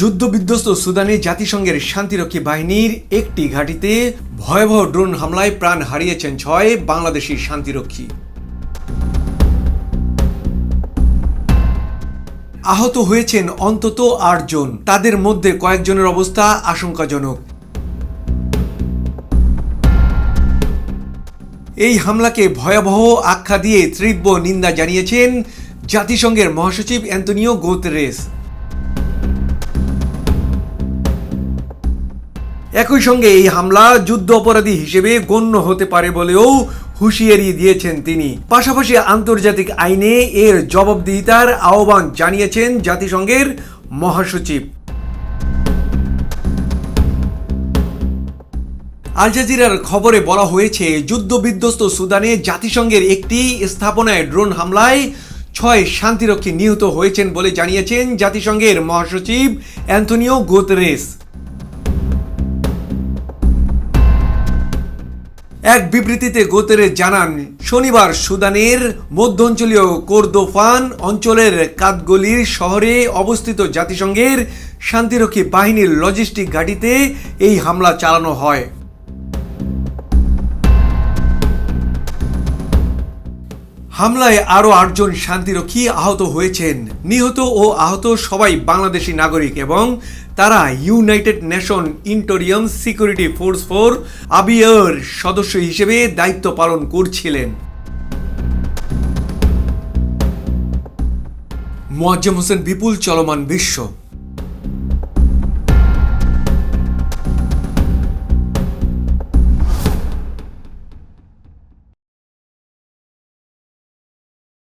যুদ্ধবিধ্বস্ত সুদানে জাতিসংঘের শান্তিরক্ষী বাহিনীর একটি ঘাঁটিতে ভয়াবহ ড্রোন হামলায় প্রাণ হারিয়েছেন ছয় বাংলাদেশি শান্তিরক্ষী। আহত হয়েছেন অন্তত আটজন তাদের মধ্যে কয়েকজনের অবস্থা আশঙ্কাজনক। এই হামলাকে ভয়াবহ আখ্যা দিয়ে তীব্র নিন্দা জানিয়েছেন জাতিসংঘের মহাসচিব অ্যান্তনিও গোতরেস। একই সঙ্গে এই হামলা যুদ্ধ অপরাধী হিসেবে গণ্য হতে পারে বলেও হুঁশিয়ারি দিয়েছেন তিনি। পাশাপাশি আন্তর্জাতিক আইনে এর জবাবদিহিতার আহ্বান জানিয়েছেন জাতিসংঘের মহাসচিব। আল জাজিরার খবরে বলা হয়েছে, যুদ্ধবিধ্বস্ত সুদানে জাতিসংঘের একটি স্থাপনায় ড্রোন হামলায় ছয় শান্তিরক্ষী নিহত হয়েছেন বলে জানিয়েছেন জাতিসংঘের মহাসচিব অ্যান্তনিও গোতরেস। এক বিবৃতিতে গোতেরে জানান, শনিবার সুদানের মধ্যাঞ্চলীয় কোরদোফান অঞ্চলের কাদগলির শহরে অবস্থিত জাতিসংঘের শান্তিরক্ষী বাহিনীর লজিস্টিক ঘাঁটিতে এই হামলা চালানো হয়। হামলায় আরও আটজন শান্তিরক্ষী আহত হয়েছেন। নিহত ও আহত সবাই বাংলাদেশি নাগরিক এবং তারা United Nation interim security force for Abiyar সদস্য হিসেবে দায়িত্ব পালন করছিলেন। মোয়াজ্জেম হোসেন বিপুল চলমান বিশ্ব।